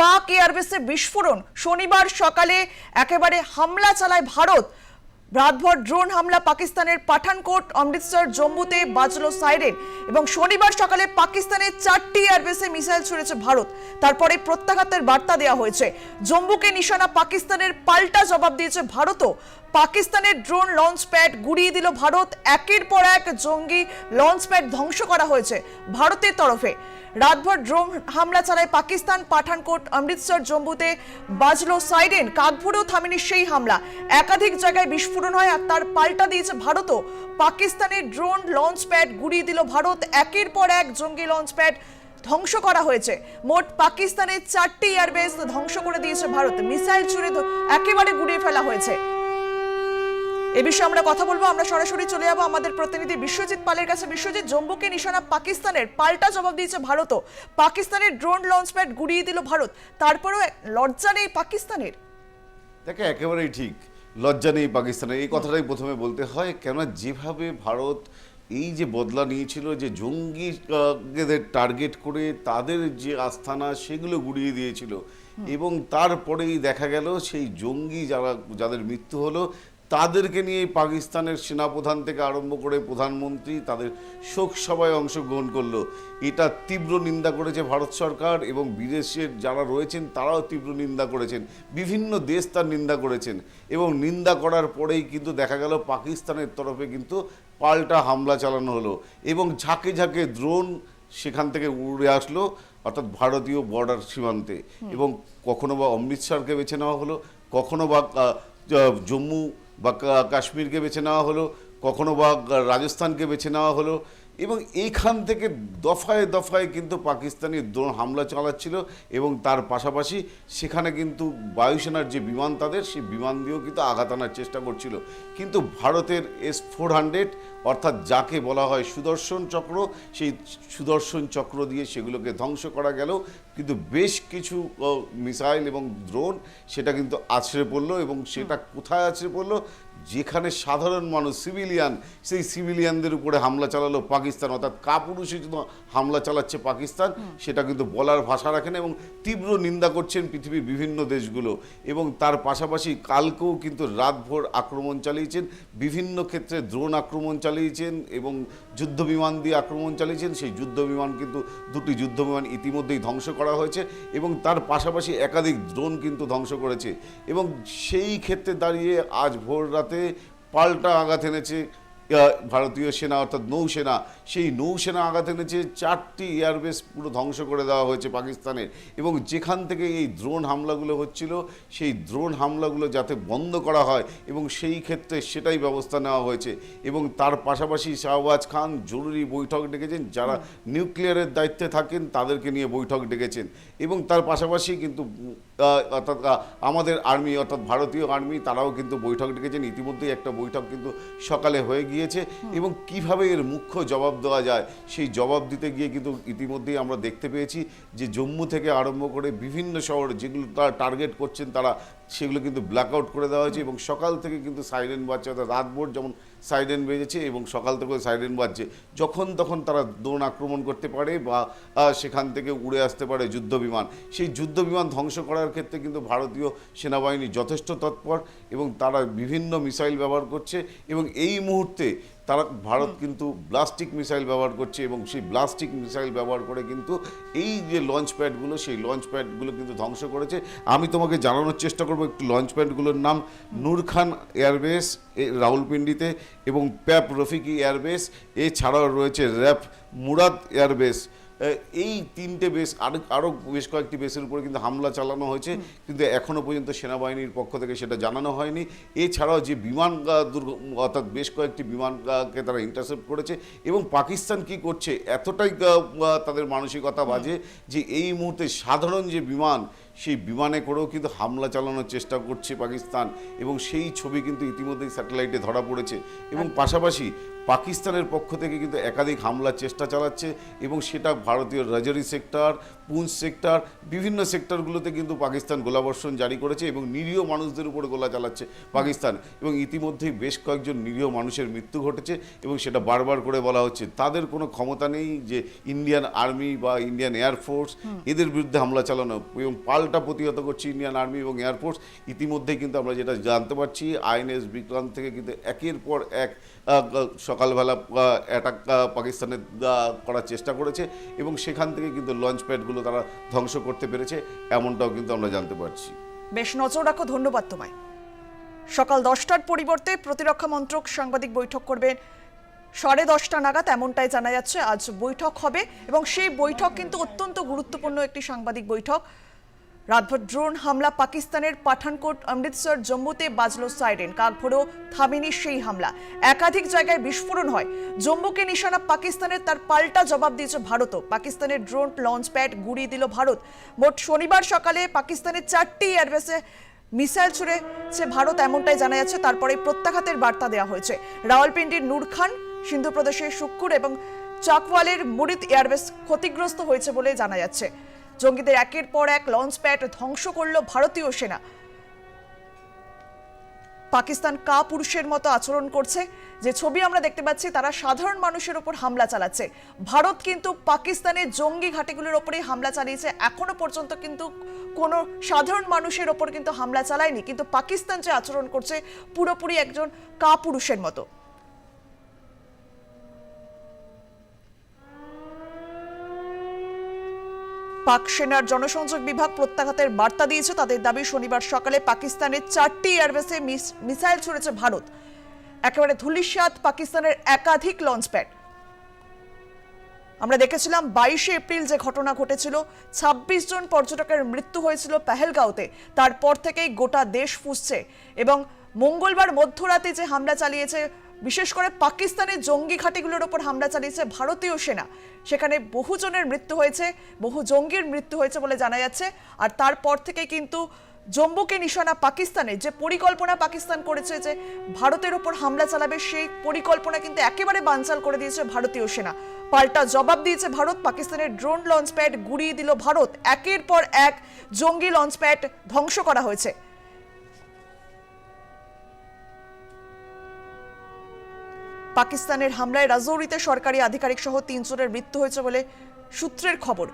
পাক এয়ারবেসে বিস্ফোরণ শনিবার সকালে একেবারে হামলা চালায় ভারত। রাতভর ড্রোন হামলা পাকিস্তানের পাঠানকোট, অমৃতসর, জম্মুতে বাজলো সাইরেন এবং শনিবার সকালে পাকিস্তানের চারটি এয়ারবেসে মিসাইল ছুড়েছে ভারত। তারপরে প্রত্যাঘাতের বার্তা দেওয়া হয়েছে। জম্মুকে নিশানা পাকিস্তানের পাল্টা জবাব দিয়েছে ভারতও। পাকিস্তানের ড্রোন লঞ্চ প্যাড গুড়িয়ে দিল ভারত। একের পর এক জঙ্গি লঞ্চ প্যাড ধ্বংস করা হয়েছে ভারতের তরফে। রাতভর ড্রোন হামলা চালায় পাকিস্তান, পাঠানকোট, অমৃতসর, জম্মুতে বাজলো সাইরেন, কাকভুরেও থামেনি সেই হামলা। একাধিক জায়গায় বিস্ফোরণ হয় আর তার পাল্টা দিয়েছে ভারতও। পাকিস্তানের ড্রোন লঞ্চ প্যাড গুড়িয়ে দিল ভারত। একের পর এক জঙ্গি লঞ্চ প্যাড ধ্বংস করা হয়েছে। মোট পাকিস্তানের চারটি এয়ারবেস ধ্বংস করে দিয়েছে ভারত। মিসাইল ধ- একেবারে গুড়িয়ে ফেলা হয়েছে। এ বিষয়ে আমরা কথা বলব। আমরা সরাসরি চলে যাব আমাদের প্রতিনিধি বিশ্বজিৎ পালের কাছে। বিশ্বজিৎ জম্মুকে নিশানা পাকিস্তানের পাল্টা জবাব দিয়েছে ভারতও। পাকিস্তানের ড্রোন লঞ্চ প্যাড গুড়িয়ে দিল ভারত। তারপরেও লজ্জা নেই পাকিস্তানের। দেখে একেবারেই ঠিক। লজ্জা নেই পাকিস্তানের। এই কথাটাই প্রথমে বলতে হয় কেননা যেভাবে ভারত এই যে বদলা নিয়েছিল যে জঙ্গিদের টার্গেট করে তাদের যে আস্থানা সেগুলো গুড়িয়ে দিয়েছিল। এবং তারপরেই দেখা গেল সেই জঙ্গি যারা যাদের মৃত্যু হলো তাদেরকে নিয়ে পাকিস্তানের সেনাপ্রধান থেকে আরম্ভ করে প্রধানমন্ত্রী তাদের শোক সভায় অংশগ্রহণ করল। এটা তীব্র নিন্দা করেছে ভারত সরকার এবং বিদেশের যারা রয়েছেন তারাও তীব্র নিন্দা করেছেন। বিভিন্ন দেশ তার নিন্দা করেছেন এবং নিন্দা করার পরেই কিন্তু দেখা গেল পাকিস্তানের তরফে কিন্তু পাল্টা হামলা চালানো হলো এবং ঝাঁকে ঝাঁকে ড্রোন সেখান থেকে উড়ে আসলো অর্থাৎ ভারতীয় বর্ডার সীমান্তে। এবং কখনো বা অমৃতসরকে বেছে নেওয়া হলো কখনো বা জম্মু বা কাশ্মীরকে বেছে নেওয়া হলো কখনো বা রাজস্থানকে বেছে নেওয়া হলো এবং এইখান থেকে দফায় দফায় কিন্তু পাকিস্তানি দ্রোণ হামলা চালাচ্ছিল এবং তার পাশাপাশি সেখানে কিন্তু বায়ুসেনার যে বিমান তাদের, সেই বিমান দিয়েও কিন্তু আঘাত আনার চেষ্টা করছিল। কিন্তু ভারতের এস ফোর হান্ড্রেড, অর্থাৎ যাকে বলা হয় সুদর্শন চক্র, সেই সুদর্শন চক্র দিয়ে সেগুলোকে ধ্বংস করা গেল। কিন্তু বেশ কিছু মিসাইল এবং ড্রোন, সেটা কিন্তু আছড়ে পড়ল এবং সেটা কোথায় আছড়ে পড়ল যেখানে সাধারণ মানুষ সিভিলিয়ান সেই সিভিলিয়ানদের উপরে হামলা চালালো পাকিস্তান অর্থাৎ কাপুরুষে যদি হামলা চালাচ্ছে পাকিস্তান সেটা কিন্তু বলার ভাষা রাখেন এবং তীব্র নিন্দা করছেন পৃথিবীর বিভিন্ন দেশগুলো এবং তার পাশাপাশি কালকেও কিন্তু রাতভর আক্রমণ চালিয়েছেন বিভিন্ন ক্ষেত্রে ড্রোন আক্রমণ চালিয়েছেন এবং যুদ্ধ বিমান দিয়ে আক্রমণ চালিয়েছেন, সেই যুদ্ধ বিমান কিন্তু দুটি যুদ্ধ বিমান ইতিমধ্যেই ধ্বংস করা হয়েছে এবং তার পাশাপাশি একাধিক ড্রোন কিন্তু ধ্বংস করেছে এবং সেই ক্ষেত্রে দাঁড়িয়ে আজ ভোর রাতে পাল্টা আঘাত এনেছে ভারতীয় সেনা, অর্থাৎ নৌসেনা, সেই নৌসেনা আঘাত এনেছে, চারটি এয়ারবেস পুরো ধ্বংস করে দেওয়া হয়েছে পাকিস্তানের। এবং যেখান থেকে এই ড্রোন হামলাগুলো হচ্ছিল, সেই ড্রোন হামলাগুলো যাতে বন্ধ করা হয়, এবং সেই ক্ষেত্রে সেটাই ব্যবস্থা নেওয়া হয়েছে। এবং তার পাশাপাশি শাহবাজ খান জরুরি বৈঠক ডেকেছেন, যারা নিউক্লিয়ারের দায়িত্বে থাকেন, তাদেরকে নিয়ে বৈঠক ডেকেছেন। এবং তার পাশাপাশি কিন্তু অর্থাৎ আমাদের আর্মি, অর্থাৎ ভারতীয় আর্মি, তারাও কিন্তু বৈঠক ডেকেছেন। ইতিমধ্যেই একটা বৈঠক কিন্তু সকালে হয়ে গিয়েছে এবং কীভাবে এর মুখ্য জবাব দেওয়া যায়, সেই জবাব দিতে গিয়ে কিন্তু ইতিমধ্যেই আমরা দেখতে পেয়েছি যে জম্মু থেকে আরম্ভ করে বিভিন্ন শহর যেগুলো তারা টার্গেট করছেন, তারা সেগুলো কিন্তু ব্ল্যাক আউট করে দেওয়া হয়েছে এবং সকাল থেকে কিন্তু সাইরেন বাচ্চা রাত ভোর যেমন সাইরেন বেজেছে এবং সকাল থেকে সাইরেন বাজছে। যখন তখন তারা দ্রোণ আক্রমণ করতে পারে বা সেখান থেকে উড়ে আসতে পারে যুদ্ধ বিমান। সেই যুদ্ধ বিমান ধ্বংস করার ক্ষেত্রে কিন্তু ভারতীয় সেনাবাহিনী যথেষ্ট তৎপর এবং তারা বিভিন্ন মিসাইল ব্যবহার করছে এবং এই মুহূর্তে তারা ভারত কিন্তু ব্লাস্টিক মিসাইল ব্যবহার করছে এবং সেই ব্লাস্টিক মিসাইল ব্যবহার করে কিন্তু এই যে লঞ্চ প্যাডগুলো সেই লঞ্চ প্যাডগুলো কিন্তু ধ্বংস করেছে। আমি তোমাকে জানানোর চেষ্টা করব একটু লঞ্চ প্যাডগুলোর নাম। নূর খান এয়ারবেস এ রাউলপিন্ডিতে এবং প্যাপ রফিকি এয়ারবেস এছাড়াও রয়েছে র্যাপ মুরাদ এয়ারবেস। এই তিনটে বেস আরও আরও বেশ কয়েকটি বেসের উপরে কিন্তু হামলা চালানো হয়েছে। কিন্তু এখনও পর্যন্ত সেনাবাহিনীর পক্ষ থেকে সেটা জানানো হয়নি। এছাড়াও যে বিমান দুর্গ অর্থাৎ বেশ কয়েকটি বিমানকে তারা ইন্টারসেপ্ট করেছে এবং পাকিস্তান কি করছে এতটাই তাদের মানসিকতা বাজে যে এই মুহূর্তে সাধারণ যে বিমান সেই বিমানে করেও কিন্তু হামলা চালানোর চেষ্টা করছে পাকিস্তান এবং সেই ছবি কিন্তু ইতিমধ্যেই স্যাটেলাইটে ধরা পড়েছে এবং পাশাপাশি পাকিস্তানের পক্ষ থেকে কিন্তু একাধিক হামলার চেষ্টা চালাচ্ছে এবং সেটা ভারতীয় রাজারি সেক্টর পুঞ্চ সেক্টর বিভিন্ন সেক্টরগুলোতে কিন্তু পাকিস্তান গোলাবর্ষণ জারি করেছে এবং নিরীহ মানুষদের উপর গোলা চালাচ্ছে পাকিস্তান এবং ইতিমধ্যেই বেশ কয়েকজন নিরীহ মানুষের মৃত্যু ঘটেছে এবং সেটা বারবার করে বলা হচ্ছে। তাদের কোনো ক্ষমতা নেই যে ইন্ডিয়ান আর্মি বা ইন্ডিয়ান এয়ারফোর্স এদের বিরুদ্ধে হামলা চালানো এবং পাল্টা প্রতিহত করছে ইন্ডিয়ান আর্মি এবং এয়ারফোর্স ইতিমধ্যেই কিন্তু আমরা যেটা জানতে পারছি, আইএনএস বিক্রান্ত থেকে কিন্তু একের পর এক সকালবেলা অ্যাটাক পাকিস্তানের করার চেষ্টা করেছে এবং সেখান থেকে কিন্তু লঞ্চ প্যাডগুলো তারা ধ্বংস করতে পেরেছে, এমনটাও কিন্তু আমরা জানতে পারছি। বেশ নজর রাখো, ধন্যবাদ তোমায়। সকাল দশটার পরিবর্তে প্রতিরক্ষা মন্ত্রক সাংবাদিক বৈঠক করবেন সাড়ে দশটা নাগাদ এমনটাই জানা যাচ্ছে, আজ বৈঠক হবে এবং সেই বৈঠক কিন্তু অত্যন্ত গুরুত্বপূর্ণ একটি সাংবাদিক বৈঠক। রাতভর ড্রোন হামলা, পাকিস্তানের পাঠানকোট অমৃতসর জম্মুতে বাজলো সাইরেন, কাকভোরও থামেনি সেই হামলা। একাধিক জায়গায় বিস্ফোরণ হয়। জম্মুকে নিশানা পাকিস্তানের তার পাল্টা জবাব দিয়েছে ভারতও। পাকিস্তানের ড্রোন লঞ্চ প্যাড গুড়িয়ে দিল ভারত। মোট শনিবার সকালে পাকিস্তানের চারটি এয়ারবেসে মিসাইল ছুড়েছে ভারত, এমনটাই জানা যাচ্ছে। তারপরে প্রত্যাঘাতের বার্তা দেওয়া হয়েছে। রাওয়ালপিন্ডির নূর খান সিন্ধু প্রদেশের শুক্কুর এবং চাকওয়ালের মুরিদ এয়ারবেস ক্ষতিগ্রস্ত হয়েছে বলে জানা যাচ্ছে। জঙ্গিদের একের পর এক লঞ্চ প্যাড ধ্বংস করল ভারতীয় সেনা। পাকিস্তান কা পুরুষের মতো আচরণ করছে। যে ছবি আমরা দেখতে পাচ্ছি, তারা সাধারণ মানুষের ওপর হামলা চালাচ্ছে। ভারত কিন্তু পাকিস্তানের জঙ্গি ঘাটিগুলোর ওপরেই হামলা চালিয়েছে। এখনও পর্যন্ত কিন্তু কোনো সাধারণ মানুষের ওপর কিন্তু হামলা চালায়নি। কিন্তু পাকিস্তান যে আচরণ করছে, পুরোপুরি একজন কা পুরুষের মতো। পাক সেনার জনসংযোগ বিভাগ প্রত্যাঘাতের বার্তা দিয়েছে। তাদের দাবি, শনিবার সকালে পাকিস্তানের চারটি এয়ারবেসে মিসাইল ছুড়েছে ভারত। একেবারে ধুলিস্বাদ পাকিস্তানের একাধিক লঞ্চ প্যাড। আমরা দেখেছিলাম বাইশে এপ্রিল যে ঘটনা ঘটেছিল ২৬ জন পর্যটকের মৃত্যু হয়েছিল পেহেলগাঁওতে। তারপর থেকেই গোটা দেশ ফুসছে এবং মঙ্গলবার মধ্যরাতে যে হামলা চালিয়েছে বিশেষ করে পাকিস্তানের জঙ্গি ঘাঁটিগুলোর ওপর হামলা চালিয়েছে ভারতীয় সেনা। সেখানে বহুজনের মৃত্যু হয়েছে, বহু জঙ্গির মৃত্যু হয়েছে বলে জানা যাচ্ছে। আর তারপর থেকে কিন্তু জম্মুকে নিশানা পাকিস্তানে। যে পরিকল্পনা পাকিস্তান করেছে যে ভারতের ওপর হামলা চালাবে, সেই পরিকল্পনা কিন্তু একেবারে বানচাল করে দিয়েছে ভারতীয় সেনা। পাল্টা জবাব দিয়েছে ভারত। পাকিস্তানের ড্রোন লঞ্চ প্যাড গুড়িয়ে দিল ভারত। একের পর এক জঙ্গি লঞ্চ প্যাড ধ্বংস করা হয়েছে। পাকিস্তানের হামলায় রাজৌরিতে সরকারি আধিকারিক সহ তিনজনের মৃত্যু হয়েছে বলে সূত্রের খবর।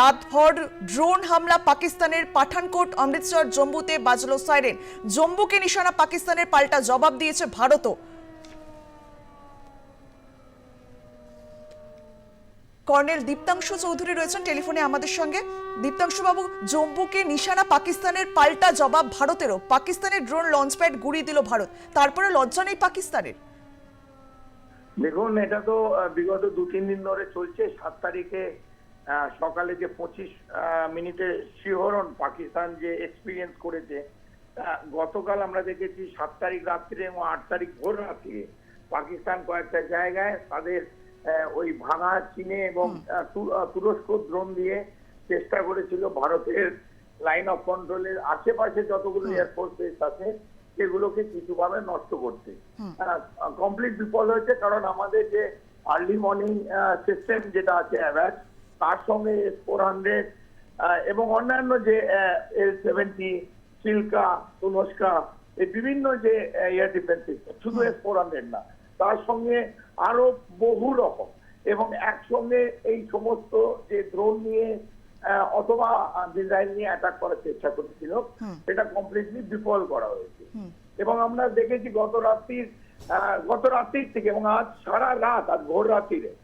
রাতভর ড্রোন হামলা পাকিস্তানের পাঠানকোট, অমৃতসর, জম্মুতে বাজলো সাইরেন। জম্মুকে নিশানা পাকিস্তানের পাল্টা জবাব দিয়েছে ভারতও। কর্নেল দীপ্তাংশু চৌধুরী রয়েছেন টেলিফোনে আমাদের সঙ্গে। দীপ্তাংশু বাবু জম্মুকে নিশানা পাকিস্তানের পাল্টা জবাব ভারতেরও। পাকিস্তানের ড্রোন লঞ্চ প্যাড গুড়িয়ে দিল ভারত। তারপরে লজ্জা নেই পাকিস্তানের। দেখুন এটা তো বিগত দু তিন দিন ধরে চলছে। সাত তারিখে সকালে যে পঁচিশ মিনিটে শিহরণ পাকিস্তান যে এক্সপিরিয়েন্স করেছে গতকাল আমরা দেখেছি সাত তারিখ রাত্রে এবং আট তারিখ ভোর রাত্রে পাকিস্তান কয়েকটা জায়গায় তাদের ওই ভাঙা চীনে এবং তুরস্ক ড্রোন দিয়ে চেষ্টা করেছিল ভারতের লাইন অফ কন্ট্রোলের আশেপাশে যতগুলো এয়ারফোর্স বেস আছে সেগুলোকে কিছুভাবে নষ্ট করতে কমপ্লিট বিফল হয়েছে কারণ আমাদের যে আর্লি মর্নিং সিস্টেম যেটা আছে অ্যাভাক তার সঙ্গে এস ফোর হান্ড্রেড এবং অন্যান্য যে এল সেভেন্টি সিল্কা তুনস্কা এই বিভিন্ন যে এয়ার ডিফেন্স সিস্টেম শুধু এস ফোর হান্ড্রেড না তার সঙ্গে আরও বহু রকম এবং একসঙ্গে এই সমস্ত যে ড্রোন নিয়ে অথবা ডিজাইন নিয়ে অ্যাটাক করার চেষ্টা করেছিল। সেটা কমপ্লিটলি বিফল করা হয়েছে। এবং আমরা দেখেছি গত রাত্রির গত রাত্রির থেকে এবং আজ সারা রাত আজ ভোর রাত্রিরে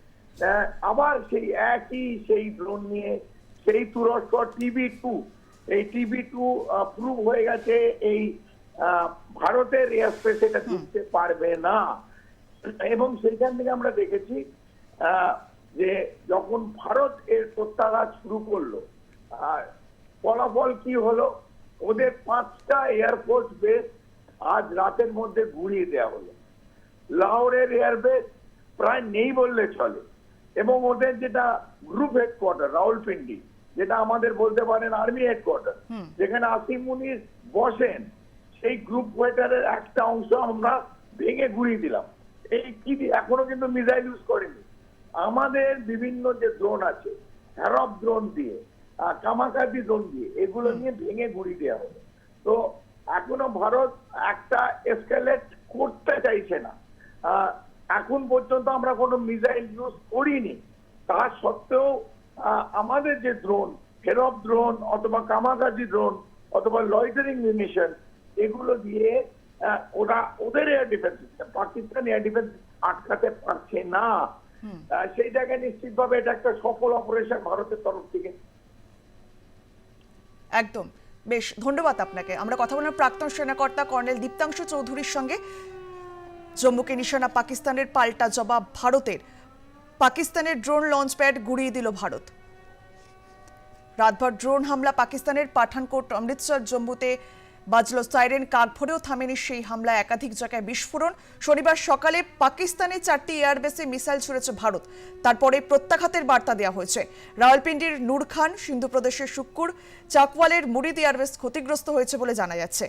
আবার সেই একই সেই ড্রোন নিয়ে সেই তুরস্ক টিভি টু এই টিভি টু প্রুভ হয়ে গেছে এই ভারতের এয়ার স্পেস এটা ঢুকতে পারবে না। এবং সেইখান থেকে আমরা দেখেছি আহ, যে যখন ভারত এর প্রত্যাঘাত শুরু করল আর ফলাফল কি হলো? ওদের পাঁচটা এয়ারফোর্স বেস আজ রাতের মধ্যে ঘুরিয়ে দেওয়া হলো। লাহোরের এয়ারবেস প্রায় নেই বললে চলে। এবং ওদের যেটা গ্রুপ হেডকোয়ার্টার রাউলপিন্ডি যেটা আমাদের বলতে পারেন আর্মি হেডকোয়ার্টার যেখানে আসিম মুনির বসেন সেই গ্রুপ কোয়ার্টারের একটা অংশ আমরা ভেঙে ঘুরিয়ে দিলাম। এই কি এখনও কিন্তু মিসাইল ইউজ করেনি। আমাদের বিভিন্ন যে ড্রোন আছে হ্যারব ড্রোন দিয়ে কামাকাজি ড্রোন দিয়ে এগুলো নিয়ে ভেঙে গুড়ি দেওয়া হবে তো এখনও ভারত একটা এসকালেট করতে চাইছে না। এখন পর্যন্ত আমরা কোনো মিসাইল ইউজ করিনি। তা সত্ত্বেও আমাদের যে ড্রোন হেরব ড্রোন অথবা কামাকাজি ড্রোন অথবা লয়টারিং মিউনিশন এগুলো দিয়ে ওরা ওদের air defence Pakistan air defence আটকাতে পারছে না। সেই জায়গায় নিশ্চিতভাবে এটা একটা সফল অপারেশন ভারতের তরফ থেকে। একদম। বেশ ধন্যবাদ আপনাকে। আমরা কথা বললাম প্রাক্তন সেনাকর্তা কর্নেল দীপ্তাংশু চৌধুরীর সঙ্গে। জম্মুকে নিশানা পাকিস্তানের পাল্টা জবাব ভারতের। পাকিস্তানের ড্রোন লঞ্চ প্যাড গুড়িয়ে দিল ভারত। রাতভর ড্রোন হামলা পাকিস্তানের পাঠানকোট অমৃতসর জম্মুতে বাজলো সাইরেন, কাক ভরেও থামেনি সেই হামলায় একাধিক জায়গায় বিস্ফোরণ। শনিবার সকালে পাকিস্তানে চারটি এয়ারবেসে মিসাইল ছুড়েছে ভারত। তারপরে প্রত্যাঘাতের বার্তা দেওয়া হয়েছে। রাওয়ালপিন্ডির নূর খান সিন্ধু প্রদেশের শুক্কুর, চাকওয়ালের মুরিদ এয়ারবেস ক্ষতিগ্রস্ত হয়েছে বলে জানা যাচ্ছে।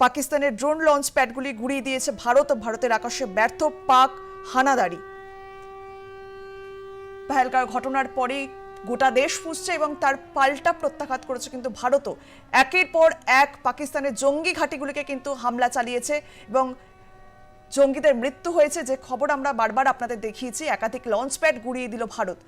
পাকিস্তানের ড্রোন লঞ্চ প্যাডগুলি গুড়িয়ে দিয়েছে ভারত ও ভারতের আকাশে ব্যর্থ পাক হানাদারি। পেহেলগাঁও ঘটনার পরেই গোটা দেশ ফুসছে এবং তার পাল্টা প্রত্যাঘাত করেছে কিন্তু ভারতও। একের পর এক পাকিস্তানের জঙ্গি ঘাঁটিগুলিকে কিন্তু হামলা চালিয়েছে এবং জঙ্গিদের মৃত্যু হয়েছে। যে খবর আমরা বারবার আপনাদের দেখিয়েছি, একাধিক লঞ্চ প্যাড গুড়িয়ে দিল ভারত।